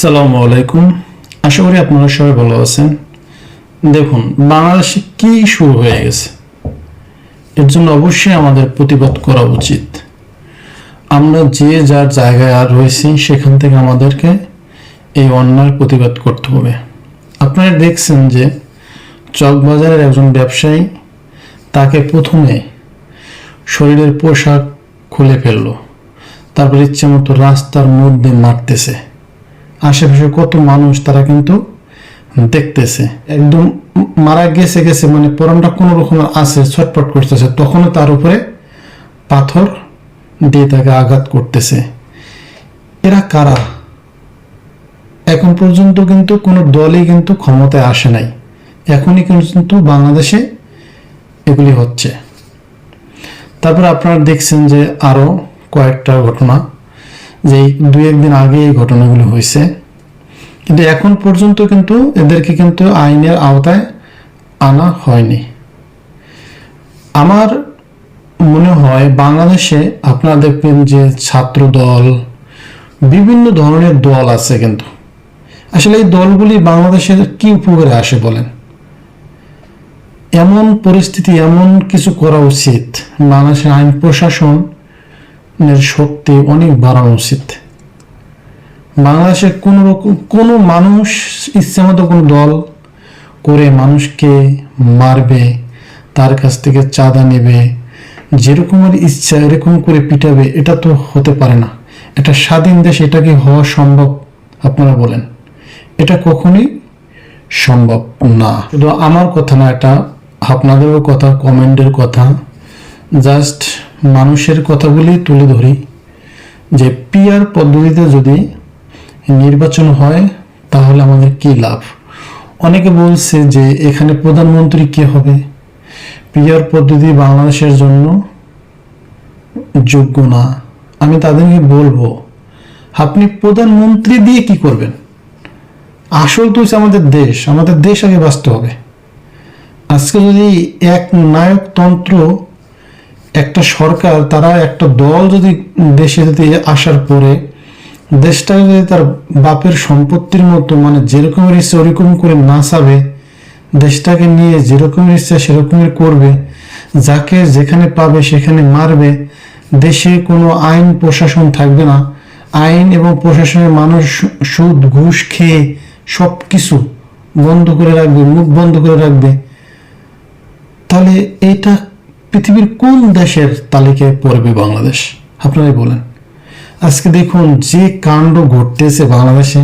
আসসালামু আলাইকুম। আশা করি আপনারা সবাই ভালো আছেন। দেখুন, বাংলাদেশে কি শুরু হয়ে গেছে? এর জন্য অবশ্যই আমাদের প্রতিবাদ করা উচিত। আমরা যে যার জায়গায় আর রয়েছি, সেখান থেকে আমাদেরকে এই অন্যায়ের প্রতিবাদ করতে হবে। আপনারা দেখছেন যে চকবাজারের একজন ব্যবসায়ী তাকে প্রথমে শরীরের পোশাক খুলে ফেলল। তারপর ইচ্ছে মতো রাস্তার মধ্যে মারতেছে আশেপাশে কত মানুষ তারা কিন্তু দেখতেছে। একদম মারা গেছে গেছে মানে পরনটা কোনো রকম আছে ছটপট করতেছে। তখনও তার উপরে পাথর দিয়ে তাকে আঘাত করতেছে। এরা কারা? এখন পর্যন্ত কিন্তু কোনো দলই কিন্তু ক্ষমতায় আসে নাই। এখনই কিন্তু বাংলাদেশে এগুলি হচ্ছে। তারপর আপনারা দেখছেন যে আরও কয়েকটা ঘটনা। যে দুই একদিন আগে এই ঘটনাগুলো হয়েছে। কিন্তু এখন পর্যন্ত কিন্তু এদেরকে কিন্তু আইনের আওতায় আনা হয়নি। আমার মনে হয় বাংলাদেশে আপনারা দেখবেন যে ছাত্র দল বিভিন্ন ধরনের দল আছে কিন্তু। আসলে এই দলগুলি বাংলাদেশের কি উপকারে আসে বলেন? এমন পরিস্থিতি, এমন কিছু করা উচিত। বাংলাদেশের আইন প্রশাসনের শক্তি অনেক বাড়ানো উচিত। বাংলাদেশে কোনো রকম কোনো মানুষ ইচ্ছে মতো কোনো দল করে মানুষকে মারবে, তার কাছ থেকে চাঁদা নেবে, যেরকমের ইচ্ছা এরকম করে পিটাবে, এটা তো হতে পারে না। এটা স্বাধীন দেশ, এটা কি হওয়া সম্ভব? আপনারা বলেন। এটা কখনোই সম্ভব না। শুধু আমার কথা না, এটা আপনাদেরও কথা, কমেন্টের কথা। জাস্ট মানুষের কথাগুলি তুলে ধরি, যে পিয়ার পদ্ধতিতে যদি নির্বাচন হয়, তাহলে আমাদের কি লাভ? অনেকে বলছে যে এখানে প্রধানমন্ত্রী কে হবে? পিয়ার পদ্ধতি বাংলাদেশের জন্য যোগ্য না। আমি তাদেরকে বলব, আপনি প্রধানমন্ত্রী দিয়ে কি করবেন? আসল তো হচ্ছে আমাদের দেশ আমাদের দেশ আগে বাঁচতে হবে। আজকে যদি এক নায়কতন্ত্র একটা সরকার, তারা একটা দল যদি দেশে যদি আসার পরে দেশটাকে যদি তার বাপের সম্পত্তির মতো মানে যেরকমের ইচ্ছে ওরকম করে নাচাবে, দেশটাকে নিয়ে যেরকমের ইচ্ছা সেরকমের করবে, যাকে যেখানে পাবে সেখানে মারবে, দেশে কোনো আইন প্রশাসন থাকবে না। আইন এবং প্রশাসনের মানুষ সুদ, ঘুষ খেয়ে সব কিছু বন্ধ করে রাখবে, মুখ বন্ধ করে রাখবে। তাহলে এইটা পৃথিবীর কোন দেশের তালিকায় পড়বে বাংলাদেশ? আপনারাই বলেন। আজকে দেখুন যে কাণ্ড ঘটতেছে বাংলাদেশে,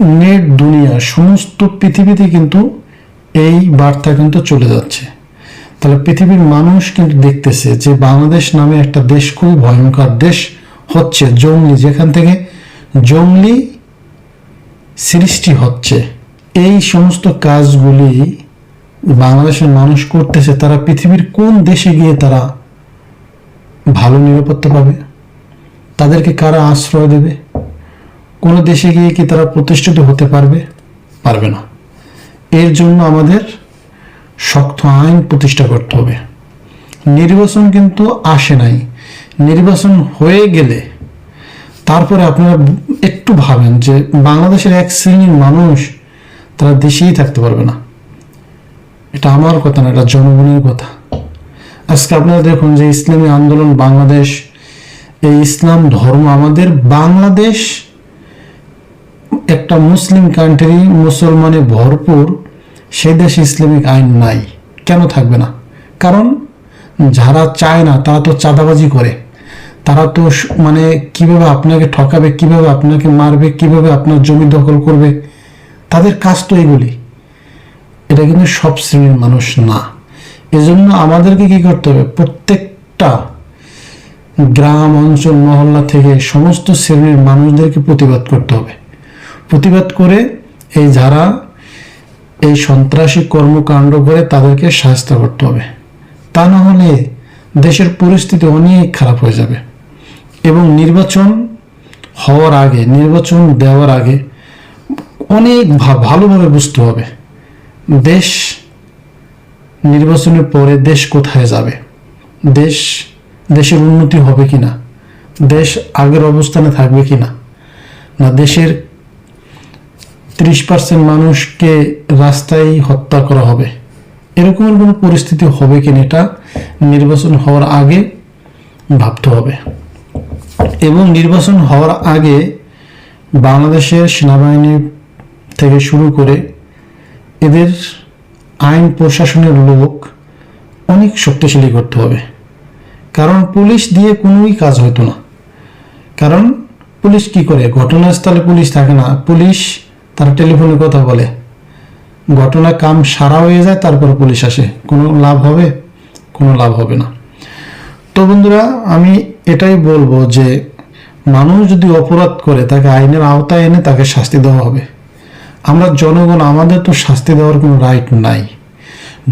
নেট দুনিয়া, সমস্ত পৃথিবীতে কিন্তু এই বার্তা কিন্তু চলে যাচ্ছে। তাহলে পৃথিবীর মানুষ কিন্তু দেখতেছে যে বাংলাদেশ নামে একটা দেশ খুবই ভয়ঙ্কর দেশ হচ্ছে, জঙ্গলি। যেখান থেকে জঙ্গলি সৃষ্টি হচ্ছে। এই সমস্ত কাজগুলি বাংলাদেশের মানুষ করতেছে, তারা পৃথিবীর কোন দেশে গিয়ে তারা ভালো নিরাপত্তা পাবে? তাদেরকে কারা আশ্রয় দেবে? কোনো দেশে গিয়ে কি তারা প্রতিষ্ঠিত হতে পারবে? পারবে না। এর জন্য আমাদের শক্ত আইন প্রতিষ্ঠা করতে হবে। নির্বাচন কিন্তু আসে নাই। নির্বাচন হয়ে গেলে তারপরে আপনারা একটু ভাবেন যে বাংলাদেশের এক শ্রেণির মানুষ তারা দেশেই থাকতে পারবে না। এটা আমার কথা না, এটা জনগণের কথা। আজকে আপনারা দেখুন যে ইসলামী আন্দোলন বাংলাদেশ, এই ইসলাম ধর্ম আমাদের বাংলাদেশ একটা মুসলিম কান্ট্রি মুসলমানে ভরপুর সেই দেশে ইসলামিক আইন নাই। কেন থাকবে না? কারণ যারা চায় না, তারা তো চাঁদাবাজি করে। তারা তো মানে কীভাবে আপনাকে ঠকাবে, কীভাবে আপনাকে মারবে, কীভাবে আপনার জমি দখল করবে, তাদের কাজ তো এগুলি। এটা কিন্তু সব শ্রেণির মানুষ না। এজন্য আমাদেরকে কি করতে হবে? প্রত্যেকটা গ্রাম, অঞ্চল, মহল্লা থেকে সমস্ত শ্রেণির মানুষদেরকে প্রতিবাদ করতে হবে। প্রতিবাদ করে এই যারা এই সন্ত্রাসী কর্মকাণ্ড করে তাদেরকে শাস্তি করতে হবে। তা না হলে দেশের পরিস্থিতি অনেক খারাপ হয়ে যাবে। এবং নির্বাচন হওয়ার আগে, নির্বাচন দেওয়ার আগে অনেক ভালোভাবে বুঝতে হবে। দেশ নির্বাচনের পরে দেশ কোথায় যাবে? দেশ দেশের উন্নতি হবে কিনা? দেশ আগের অবস্থানে থাকবে কিনা? না দেশের ত্রিশ পার্সেন্ট মানুষকে রাস্তায় হত্যা করা হবে? এরকমের কোনো পরিস্থিতি হবে কিনা এটা নির্বাচন হওয়ার আগে ভাবতে হবে। এবং নির্বাচন হওয়ার আগে বাংলাদেশের সেনাবাহিনী থেকে শুরু করে এদের আইন প্রশাসনের লোক অনেক শক্তিশালী করতে হবে। কারণ পুলিশ দিয়ে কোনোই কাজ হতো না। কারণ পুলিশ কি করে? ঘটনাস্থলে পুলিশ থাকে না। পুলিশ তার টেলিফোনে কথা বলে। ঘটনা কাম সারা হয়ে যায়, তারপর পুলিশ আসে। কোনো লাভ হবে? কোনো লাভ হবে না। তো বন্ধুরা, আমি এটাই বলব যে, মানুষ যদি অপরাধ করে, তাকে আইনের আওতায় এনে তাকে শাস্তি দেওয়া হবে। আমরা জনগণ, আমাদের তো শাস্তি দেওয়ার কোনো রাইট নাই।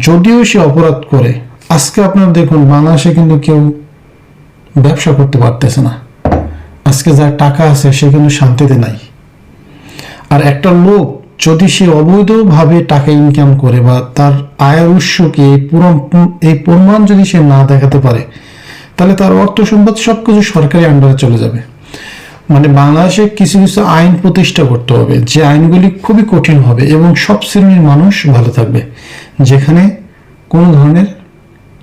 যদিও সে অপরাধ করে, আজকে আপনারা দেখুন, বাংলাদেশে কিন্তু কেউ ব্যবসা করতে পারতেছে না। আজকে যার টাকা আছে, সে কিন্তু শান্তিতে নাই। আর একটা লোক, যদি সে অবৈধভাবে টাকা ইনকাম করে বা তার আয়ের উৎসকে এই পুরো এই প্রমাণ যদি সে না দেখাতে পারে, তাহলে তার অর্থ সম্পদ সব কিছু সরকারি আন্ডারে চলে যাবে। মানে বাংলাদেশে কিছু কিছু আইন প্রতিষ্ঠা করতে হবে। যে আইনগুলি খুবই কঠিন হবে এবং সব শ্রেণির মানুষ ভালো থাকবে, যেখানে কোনো ধরনের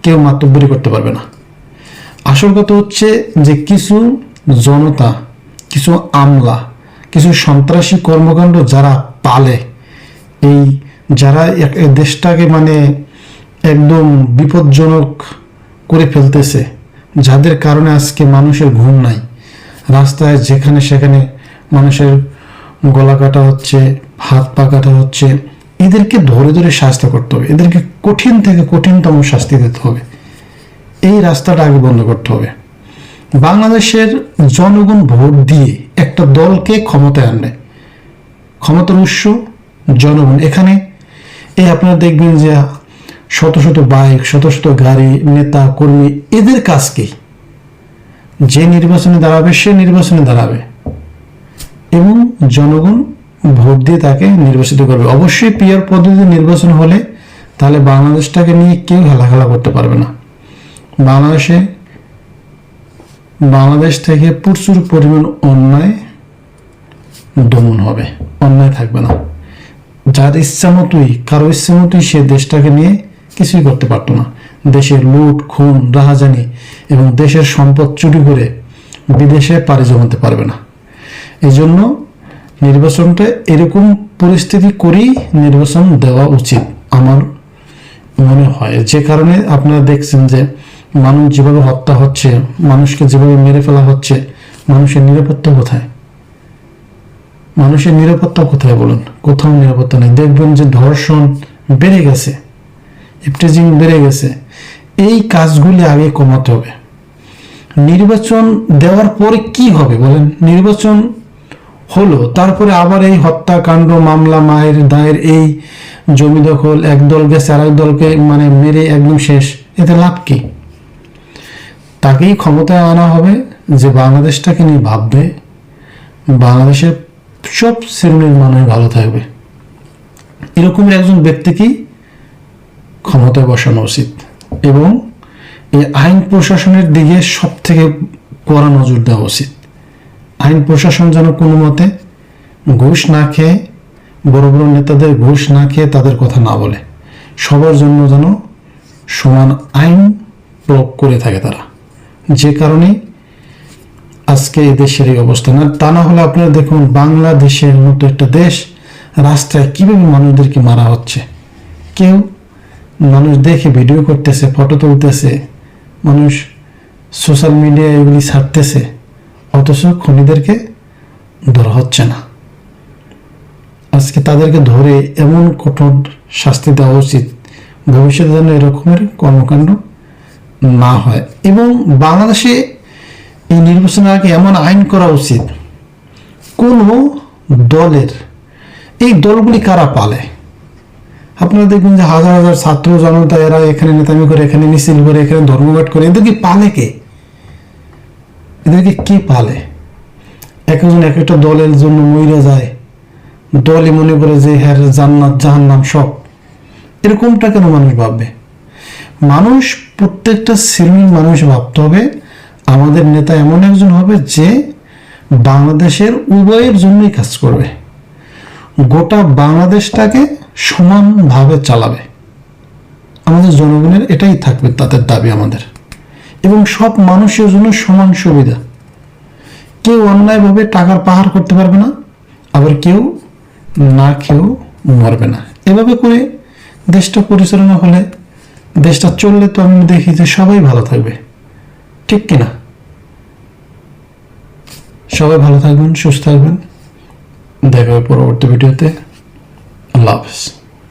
কেউ মাতব্বরি করতে পারবে না। আসল কথা হচ্ছে যে কিছু জনতা, কিছু আমলা, কিছু সন্ত্রাসী কর্মকাণ্ড যারা পালে, এই যারা দেশটাকে মানে একদম বিপজ্জনক করে ফেলতেছে, যাদের কারণে আজকে মানুষের ঘুম নাই। রাস্তায় যেখানে সেখানে মানুষের গলা কাটা হচ্ছে, হাত পা কাটা হচ্ছে, এদেরকে ধরে ধরে শাস্তি করতে হবে। এদেরকে কঠিন থেকে কঠিনতম শাস্তি দিতে হবে। এই রাস্তাটা আগে বন্ধ করতে হবে। বাংলাদেশের জনগণ ভোট দিয়ে একটা দলকে ক্ষমতায় আনবে ক্ষমতার উৎস জনগণ। এখানে এই আপনারা দেখবেন যে শত শত বাইক, শত শত গাড়ি, নেতা, কর্মী, এদের কাজ কি? যে নির্বাচনে দাঁড়াবে, সে নির্বাচনে দাঁড়াবে। এবং জনগণ ভোট দিয়ে তাকে নির্বাচিত করবে। অবশ্যই পিয়ার পদ্ধতি নির্বাচন হলে তাহলে বাংলাদেশটাকে নিয়ে কেউ হেলাখেলা করতে পারবে না। বাংলাদেশে, বাংলাদেশ থেকে প্রচুর পরিমাণ অন্যায় দমন হবে। অন্যায় থাকবে না। যার ইচ্ছা মতোই, কারও ইচ্ছা মতোই সে দেশটাকে নিয়ে কিছুই করতে পারতো না। দেশের লুট, খুন, রাহাজানি এবং দেশের সম্পদ চুরি করে বিদেশে পাড়ি জমাতে পারবে না। এই জন্য নির্বাচনটা এরকম পরিস্থিতি করেই নির্বাচন দেওয়া উচিত আমার মনে হয়। যে কারণে আপনারা দেখছেন যে মানুষ যেভাবে হত্যা হচ্ছে, মানুষকে যেভাবে মেরে ফেলা হচ্ছে, মানুষের নিরাপত্তা কোথায়? মানুষের নিরাপত্তা কোথায় বলুন? কোথাও নিরাপত্তা নেই। দেখবেন যে ধর্ষণ বেড়ে গেছে ইপটেজিং বেড়ে গেছে এই কাজগুলি আগে কমাতে হবে। নির্বাচন দেওয়ার পরে কি হবে বলেন? নির্বাচন হলো, তারপরে আবার এই হত্যাকাণ্ড, মামলা, মায়ের দায়ের, এই জমি দখল এক দল গেছে আর দলকে মানে মেরে একদম শেষ। এতে লাভ কি? তাকেই ক্ষমতায় আনা হবে যে বাংলাদেশটাকে নিয়ে ভাববে, বাংলাদেশের সব শ্রেণির মানুষ ভালো থাকবে। এরকমের একজন ব্যক্তিকেই ক্ষমতায় বসানো উচিত। এবং এই আইন প্রশাসনের দিকে সব থেকে কড়া নজর দেওয়া উচিত। আইন প্রশাসন যেন কোনো মতে ঘুষ না খেয়ে, বড় বড় নেতাদের ঘুষ না খেয়ে তাদের কথা না বলে। সবার জন্য যেন সমান আইন প্রয়োগ করে থাকে তারা। যে কারণে আজকে এই দেশের এই অবস্থা না তা না হলে আপনারা দেখুন, বাংলাদেশের মতো একটা দেশ রাস্তায় কীভাবে মানুষদেরকে মারা হচ্ছে। কেউ মানুষ দেখে ভিডিও করতেছে ফটো তুলতেছে, মানুষ সোশ্যাল মিডিয়ায় এগুলি ছাড়তেছে, অথচ খুনিদেরকে ধরা হচ্ছে না। আজকে তাদেরকে ধরে এমন কঠোর শাস্তি দেওয়া উচিত, ভবিষ্যতে যেন এরকমের কর্মকাণ্ড না হয়। এবং বাংলাদেশে এই নির্বাচনের আগে এমন আইন করা উচিত, কোনো দলের, এই দলগুলি কারা পালে? আপনারা দেখবেন যে হাজার হাজার ছাত্র, জনতা, এরা এখানে নেতামি করে, এখানে মিছিল করে, এখানে ধর্মঘট করে। এদেরকে পালে কে? এদেরকে কে পালে? এক একজন এক একটা দলের জন্য মইরা যায়। দলই মনে করে যে হ্যাঁ জান্নাত, জাহান্নাম সব। এরকমটা কেন মানুষ ভাববে? মানুষ, প্রত্যেকটা শ্রেণির মানুষ ভাবতে হবে, আমাদের নেতা এমন একজন হবে যে বাংলাদেশের উভয়ের জন্যই কাজ করবে। গোটা বাংলাদেশটাকে সমানভাবে চালাবে। আমাদের জনগণের এটাই থাকবে তাদের দাবি আমাদের। এবং সব মানুষের জন্য সমান সুবিধা। কেউ অন্যায়ভাবে টাকার পাহাড় করতে পারবে না, আবার কেউ না খেয়েও মরবে না। এভাবে করে দেশটা পরিচালনা হলে, দেশটা চললে তো আমি দেখি যে সবাই ভালো থাকবে। ঠিক কিনা? সবাই ভালো থাকবেন, সুস্থ থাকবেন। দেখা হবে পরবর্তী ভিডিওতে। and loves.